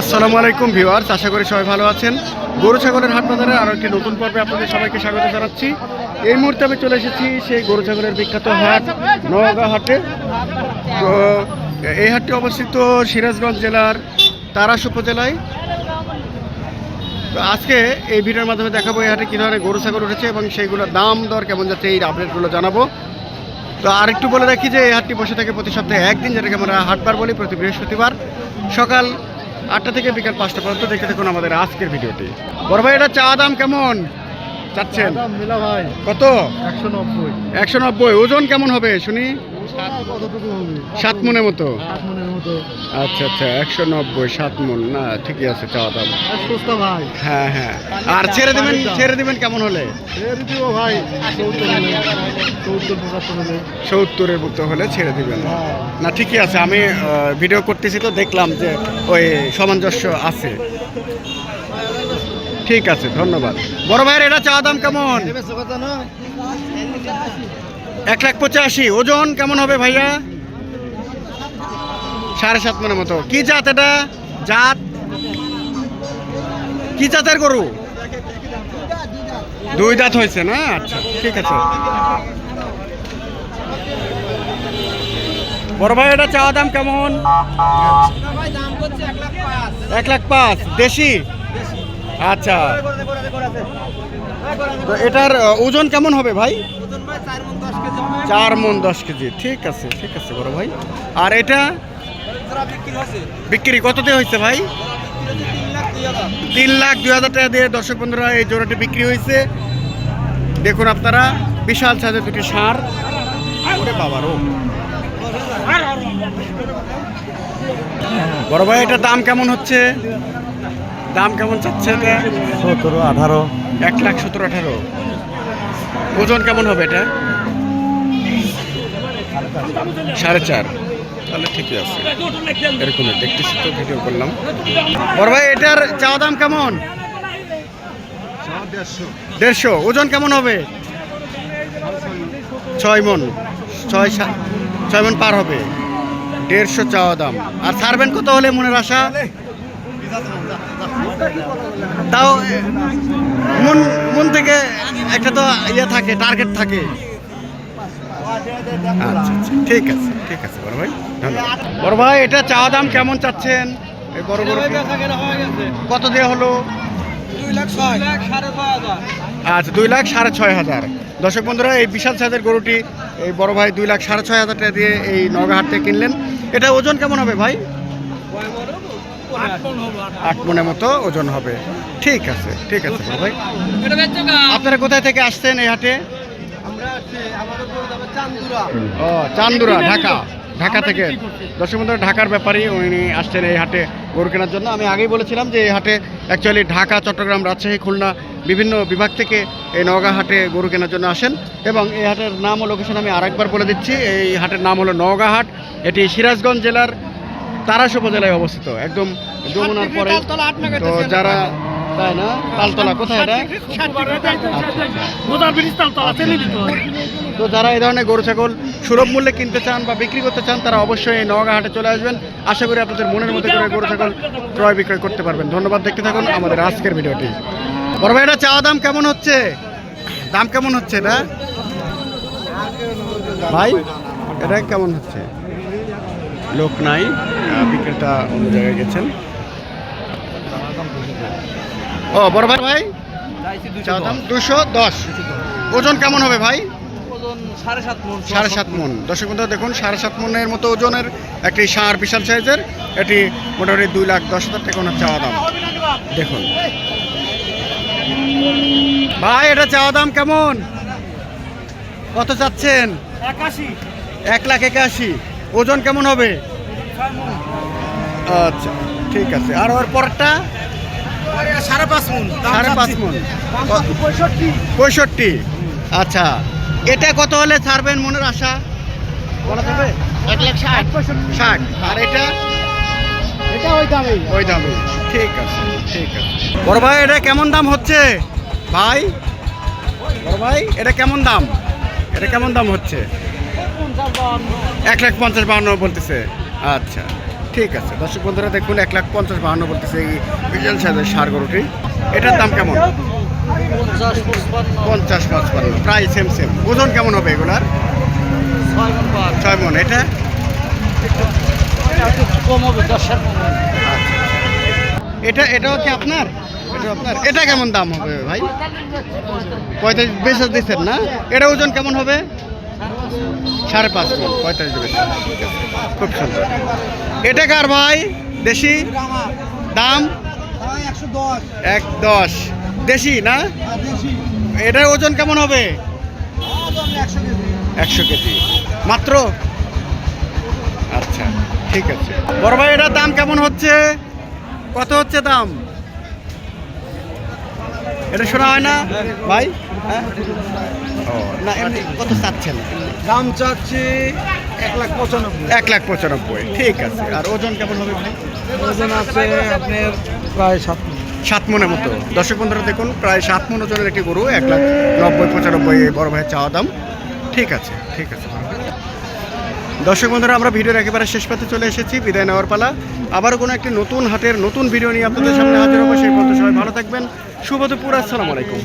আসসালামু আলাইকুম ভিউয়ার্স, আশা করি সবাই ভালো আছেন। গরু ছাগলের হাট বাজারে আরও একটি নতুন পর্বে আপনাদের সবাইকে স্বাগত জানাচ্ছি। এই মুহূর্তে আমি চলে এসেছি সেই গরু ছাগলের বিখ্যাত হাট, নওগাঁ হাটে। তো, এই হাটটি অবস্থিত সিরাজগঞ্জ জেলার তারাস উপজেলায়। তো, আজকে এই ভিডিওর মাধ্যমে দেখাবো এই হাটে কী ধরনের গরু ছাগল উঠেছে এবং সেইগুলোর দাম দর কেমন যাচ্ছে, এই আপডেটগুলো জানাব। তো, আরেকটু বলে রাখি যে এই হাটটি বসে থাকে প্রতি সপ্তাহে একদিন, যেটাকে আমরা হাটবার বলি প্রতি বৃহস্পতিবার। সকাল আটটা থেকে বিকাল পাঁচটা পর্যন্ত দেখে দেখুন আমাদের আজকের ভিডিওটি। বড় ভাই এটা চা দাম কেমন? চাচ্ছেন? কত? একশো নব্বই। একশো নব্বই। ওজন কেমন হবে শুনি? সাত মনের মতো? আচ্ছা আচ্ছা একশো নব্বই সাত মন। না ঠিকই আছে চা দাম। হ্যাঁ হ্যাঁ। আর ছেড়ে দেবেন ছেড়ে দিবেন কেমন হলে? ভাই সত্তরের মতো হলে ছেড়ে দিবেন। হ্যাঁ। না ঠিকই আছে আমি ভিডিও করতেছি তো দেখলাম যে ওই সামঞ্জস্য আছে। ঠিক আছে ধন্যবাদ। বড় ভাইয়ের এটা চা দাম কেমন? এক লাখ পঁচাশি। ওজন কেমন হবে ভাইয়া? সাড়ে সাত মনের মতো। কি জাত এটা? জাত? কি জাতের গরু? দুই দাঁত হয়েছে না? আচ্ছা ঠিক আছে। বড় ভাই, এটা চাওয়া দাম কেমন? এক লাখ পাঁচ। দেশি? আচ্ছা। তো এটার ওজন কেমন হবে ভাই? চার মন দশ কেজি ঠিক আছে ঠিক আছে বড় ভাই। আর এটা বিক্রি কততে হয়েছে ভাই? তিন লাখ দুই হাজার। টাকা দিয়ে দর্শক বন্ধুরা এই জোড়াটি বিক্রি হয়েছে। দেখুন আপনারা বিশাল সাইজের দুটি সার ওরে বাবারও বড় ভাই এটার দাম কেমন হচ্ছে? দাম কেমন চাচ্ছে এটা? সতেরো আঠারো। এক লাখ সতেরো আঠারো। ওজন কেমন হবে এটা? সাড়ে চার। তাহলে ঠিকই আছে। এরকম দেখতেছি তো ভিডিও করলাম। বড় ভাই, এটার চাওয়া দাম কেমন? দেড়শো। ওজন কেমন হবে? ছয় মন। ছয় ছয় মন পার হবে। দেড়শো চাওয়া দাম। আর ছাড়বেন কত হলে মনের আশা? তাও মন মন থেকে একটা তো ইয়ে থাকে টার্গেট থাকে। আচ্ছা আচ্ছা ঠিক আছে ঠিক আছে বড় ভাই ধন্যবাদ। বড় ভাই এটা চাওয়া দাম কেমন চাচ্ছেন? এই বড় বড় কত দেওয়া হলো? আচ্ছা দুই লাখ সাড়ে ছয় হাজার। দর্শক বন্ধুরা এই বিশাল সাইজের গরুটি এই বড় ভাই দুই লাখ সাড়ে ছয় হাজার টাকা দিয়ে এই নগাহাট থেকে কিনলেন। এটা ওজন কেমন হবে ভাই? আট মনের মতো ওজন হবে। ঠিক আছে ঠিক আছে ভাই। আপনারা কোথায় থেকে আসছেন এই হাটে? ও চান্দুরা ঢাকা। ঢাকা থেকে। দর্শক ঢাকার ব্যাপারই উনি আসছেন এই হাটে গরু কেনার জন্য। আমি আগেই বলেছিলাম যে এই হাটে অ্যাকচুয়ালি ঢাকা চট্টগ্রাম রাজশাহী খুলনা বিভিন্ন বিভাগ থেকে এই নওগাঁ হাটে গরু কেনার জন্য আসেন। এবং এই হাটের নাম ও লোকেশন আমি আরেকবার বলে দিচ্ছি। এই হাটের নাম হলো নওগাঁ হাট। এটি সিরাজগঞ্জ জেলার তারাস উপজেলায় অবস্থিত একদম যমুনার পরে। তো যারা তাই না? তালতলা কোথায় এটা? তো যারা এই ধরনের গরু ছাগল সুলভ মূল্যে কিনতে চান বা বিক্রি করতে চান তারা অবশ্যই এই নওগাঁ হাটে চলে আসবেন। আশা করি আপনাদের মনের মধ্যে করে গরু ছাগল ক্রয় বিক্রয় করতে পারবেন। ধন্যবাদ দেখতে থাকুন আমাদের আজকের ভিডিওটি। বড় ভাই এটা চাওয়া দাম কেমন হচ্ছে? দাম কেমন হচ্ছে এটা? ভাই এটা কেমন হচ্ছে? লোক নাই বিক্রেতা অন্য জায়গায় গেছেন। ও বড় ভাই ভাই? দুশো দশ। ওজন কেমন হবে ভাই? সাড়ে সাত মন। সাড়ে সাত মন দর্শক বন্ধু দেখুন সাড়ে সাত মনের মতো ওজনের একটি সার বিশাল সাইজের এটি মোটামুটি দুই লাখ দশ হাজার টাকা ওনার চাওয়া দাম। দেখুন। ভাই এটা চাওয়া দাম কেমন? কত চাচ্ছেন? একাশি। এক লাখ একাশি। ওজন কেমন হবে? আচ্ছা ঠিক আছে। আর ওর পরেরটা সাড়ে পাঁচ মন সাড়ে পাঁচ মন। পঁয়ষট্টি। পঁয়ষট্টি। আচ্ছা এটা কত হলে ছাড়বেন মনের আশা? বলা যাবে? এক লাখ ষাট। ষাট। আর এটা? এটা ওই দামে ওই দামে ঠিক আছে ঠিক আছে। বড় ভাই এটা কেমন দাম হচ্ছে? ভাই? বড় ভাই এটা কেমন দাম? এটা কেমন দাম হচ্ছে? এক লাখ পঞ্চাশ বাহান্ন বলতেছে। আচ্ছা ঠিক আছে। দর্শক বন্ধুরা, দেখুন, এক লাখ পঞ্চাশ বাহান্ন বলতেছে এই বিজন সাইজের সার গরুটি। এটার দাম কেমন? পঞ্চাশ পঞ্চান্ন প্রায় সেম সেম ওজন কেমন হবে এগুলার? ছয় মন। এটা? হবে দশের এটা, এটাও কি আপনার? এটা আপনার। এটা কেমন দাম হবে ভাই? পঁয়তাল্লিশ, বেশি দিচ্ছেন না? এটা ওজন কেমন হবে? সাড়ে পাঁচ মন পঁয়তাল্লিশ বেশি খুব সুন্দর। এটা কার ভাই? দেশি? দাম? এক দশ। দেশি না? এটার ওজন কেমন হবে? একশো কেজি। মাত্র? আচ্ছা ঠিক আছে। বড় ভাই, এটার দাম কেমন হচ্ছে? কত হচ্ছে দাম? এটা শোনা হয় না? ভাই? হ্যাঁ? না এমনি কত চাচ্ছেন? দাম চাচ্ছি এক লাখ পঁচানব্বই। এক লাখ পঁচানব্বই ঠিক আছে। আর ওজন কেমন হবে ভাই? ওজন আছে আপনার প্রায় সাত সাত মনের মতো। দর্শক বন্ধুরা দেখুন প্রায় সাত মন ওজনের একটি গরু এক লাখ নব্বই পঁচানব্বই বড় ভাইয়ের চাওয়া দাম। ঠিক আছে ঠিক আছে। দর্শক বন্ধুরা, আমরা ভিডিওর একেবারে শেষ পাতে চলে এসেছি, বিদায় নেওয়ার পালা। আবার কোনো একটি নতুন হাতের নতুন ভিডিও নিয়ে আপনাদের সামনে হাজির অবশ্যই পর্যন্ত সবাই ভালো থাকবেন। শুভ দুপুর, আসসালামু আলাইকুম।